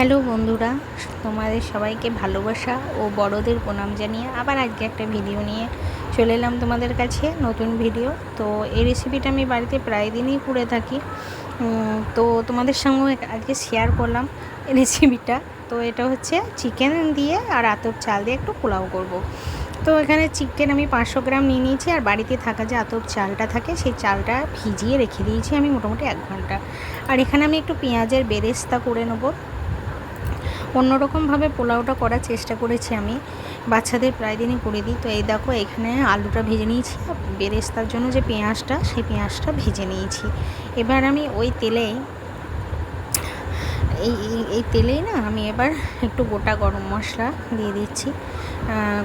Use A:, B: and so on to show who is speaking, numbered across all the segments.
A: Hello বন্ধুরা, তোমাদের সবাইকে ভালোবাসা ও বড়দের প্রণাম জানিয়ে আবার আজকে একটা ভিডিও নিয়ে চলে এলাম তোমাদের কাছে, নতুন ভিডিও। তো এই রেসিপিটা আমি বাড়িতে প্রায় দিনই করে থাকি। তো তোমাদের সঙ্গে আজকে শেয়ার করলাম এই রেসিপিটা তো এটা হচ্ছে চিকেন দিয়ে আর আতপ চাল দিয়ে একটু পোলাও করব। তো এখানে চিকেন আমি পাঁচশো গ্রাম নিয়ে নিয়েছি আর বাড়িতে থাকা যে আতপ চালটা থাকে সেই চালটা ভিজিয়ে রেখে দিয়েছি আমি মোটামুটি এক ঘণ্টা। আর এখানে আমি একটু পেঁয়াজের বেরেস্তা করে নেব। অন্যরকমভাবে পোলাওটা করার চেষ্টা করেছি আমি। বাচ্চাদের প্রায় দিনই করে দিই। তো এই দেখো, এখানে আলুটা ভেজে নিয়েছি। বেরেস্তার জন্য যে পেঁয়াজটা, সেই পেঁয়াজটা ভেজে নিয়েছি। এবার আমি ওই এই, এই- এই তেলেই না আমি এবার একটু গোটা গরম মশলা দিয়ে দিচ্ছি।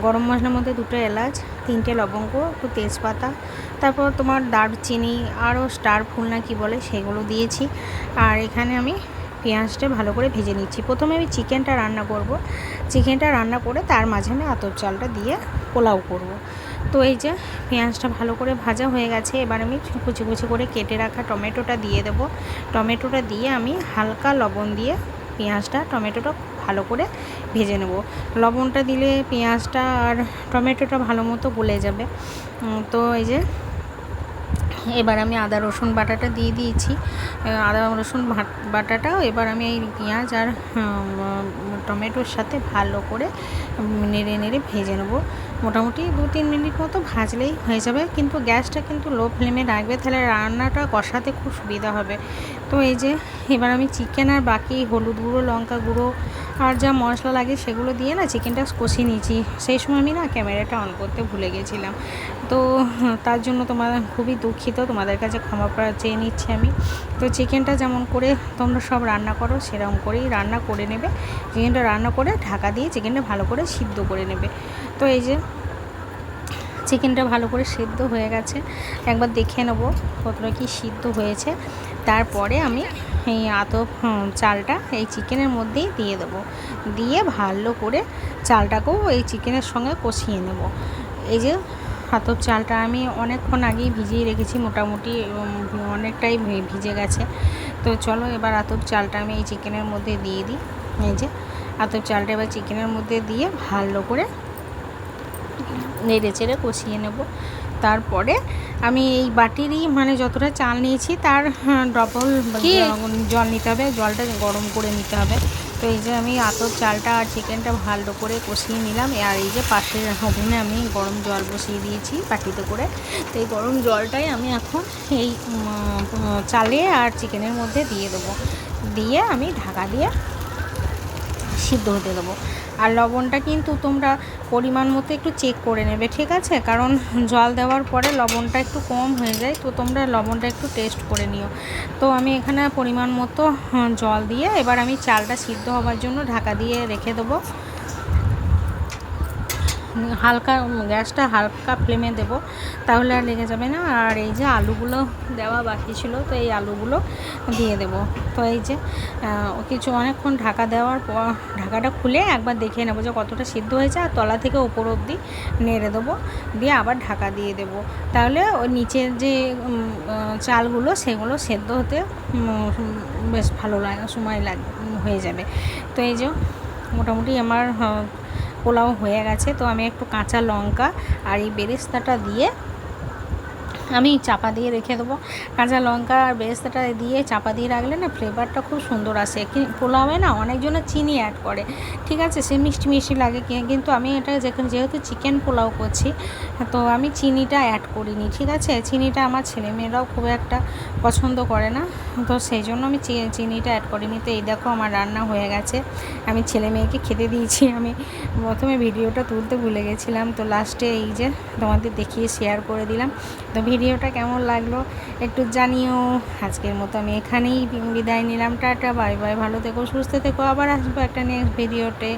A: গরম মশলার মধ্যে দুটো এলাচ, তিনটে লবঙ্গ, একটু তেজপাতা, তারপর তোমার দারচিনি, আরও স্টার ফুল না কি বলে সেগুলো দিয়েছি। আর এখানে আমি পেঁয়াজটা ভালো করে ভেজে নিচ্ছি। প্রথমে আমি চিকেনটা রান্না করব। চিকেনটা রান্না করে তার মাঝে আমি আতর চালটা দিয়ে পোলাও করব। তো এই যে পেঁয়াজটা ভালো করে ভাজা হয়ে গেছে, এবার আমি কুচি কুচি করে কেটে রাখা টমেটোটা দিয়ে দেব। টমেটোটা দিয়ে আমি হালকা লবণ দিয়ে পেঁয়াজটা, টমেটোটা ভালো করে ভেজে নেব। লবণটা দিলে পেঁয়াজটা আর টমেটোটা ভালো মতো গলে যাবে। তো এই যে এবার আমি আদা, রসুন বাটাটা দিয়ে দিয়েছি। আদা, রসুন বাটাটাও এবার আমি এই পেঁয়াজ আর টমেটোর সাথে ভালো করে নেড়ে নেড়ে ভেজে নেব। মোটামুটি দু তিন মিনিট মতো ভাজলেই হয়ে যাবে, কিন্তু গ্যাসটা কিন্তু লো ফ্লেমে রাখবে, তাহলে রান্নাটা কষাতে খুব সুবিধা হবে। তো এই যে, এবার আমি চিকেন আর বাকি হলুদ গুঁড়ো, লঙ্কা গুঁড়ো আর যা মশলা লাগে সেগুলো দিয়ে না চিকেনটা কষিয়ে নিয়েছি। সেই সময় আমি না ক্যামেরাটা অন করতে ভুলে গেছিলাম। তো তার জন্য তোমার খুবই দুঃখিত, তোমাদের কাছে ক্ষমা চেয়ে নিচ্ছি আমি। তো চিকেনটা যেমন করে তোমরা সব রান্না করো, সেরকম করেই রান্না করে নেবে। চিকেনটা রান্না করে ঢাকা দিয়ে চিকেনটা ভালো করে সিদ্ধ করে নেবে। তো এই যে চিকেনটা ভালো করে সিদ্ধ হয়ে গেছে। একবার দেখে নেব কতটা কি সিদ্ধ হয়েছে। তারপরে আমি এই আতপ চালটা এই চিকেনের মধ্যেই দিয়ে দেবো। দিয়ে ভালো করে চালটাকেও এই চিকেনের সঙ্গে কষিয়ে নেব। এই যে আতপ চালটা আমি অনেকক্ষণ আগেই ভিজিয়ে রেখেছি মোটামুটি অনেকটাই ভিজে গেছে। তো চলো এবার আতপ চালটা আমি এই চিকেনের মধ্যে দিয়ে দিই। এই যে আতপ চালটা এবার চিকেনের মধ্যে দিয়ে ভালো করে নেড়ে চেড়ে কষিয়ে নেব। তারপরে আমি এই বাটিরই মানে যতটা চাল নিয়েছি তার ডবল জল নিতে হবে জলটা গরম করে নিতে হবে। তো এই যে আমি আতর চালটা আর চিকেনটা ভালো করে কষিয়ে নিলাম। আর এই যে পাশের ওভেনে আমি গরম জল বসিয়ে দিয়েছি বাটিতে করে। তো এই গরম জলটাই আমি এখন এই চালে আর চিকেনের মধ্যে দিয়ে দেবো। দিয়ে আমি ঢাকা দিয়ে সিদ্ধ হতে দেবো। আর লবণটা কিন্তু তোমরা পরিমাণ মতো একটু চেক করে নেবে, ঠিক আছে? কারণ জল দেওয়ার পরে লবণটা একটু কম হয়ে যায়, তো তোমরা লবণটা একটু টেস্ট করে নিও। তো আমি এখানে পরিমাণ মতো জল দিয়ে এবার আমি চালটা সিদ্ধ হওয়ার জন্য ঢাকা দিয়ে রেখে দেবো। হালকা গ্যাসটা হালকা ফ্লেমে দেব তাহলে আর লেগে যাবে না। আর এই যে আলুগুলো দেওয়া বাকি ছিল তো এই আলুগুলো দিয়ে দেব। তো এই যে কিছু অনেকক্ষণ ঢাকা দেওয়ার পর ঢাকাটা খুলে একবার দেখে নেব যে কতটা সিদ্ধ হয়েছে আর তলা থেকে ওপর অবধি নেড়ে দেবো দিয়ে আবার ঢাকা দিয়ে দেবো। তাহলে ওই নিচের যে চালগুলো সেগুলো সেদ্ধ হতে বেশ ভালো লাগে সময় লাগ হয়ে যাবে। তো এই যে মোটামুটি আমার আহ, পোলাও হয়ে গেছে। তো আমি একটু কাঁচা লঙ্কা আর এই বেরেস্তাটা দিয়ে আমি চাপা দিয়ে রেখে দেবো। কাঁচা লঙ্কা আর বেরেস্তাটা দিয়ে চাপা দিয়ে রাখলে না ফ্লেভারটা খুব সুন্দর আসে। পোলাওয়ে না অনেকজনে চিনি অ্যাড করে। ঠিক আছে, সে মিষ্টি মিষ্টি লাগে কিন্তু আমি এটা যেখানে যেহেতু চিকেন পোলাও করছি, তো আমি চিনিটা অ্যাড করিনি। ঠিক আছে, চিনিটা আমার ছেলেমেয়েরাও খুব একটা পছন্দ করে না, তো সেই জন্য আমি চিনিটা অ্যাড করিনি। তো এই দেখো আমার রান্না হয়ে গেছে। আমি ছেলে মেয়েকে খেতে দিয়েছি। আমি প্রথমে ভিডিওটা তুলতে ভুলে গেছিলাম। তো লাস্টে এই যে তোমাদের দেখিয়ে শেয়ার করে দিলাম। তো ভিডিওটা কেমন লাগল একটু জানিও। আজকের মতো আমি এখানেই বিদায় নিলাম, টাটা, বাই বাই, ভালো থেকো, সুস্থ থেকো, আবার আসব একটা নেক্সট ভিডিওতে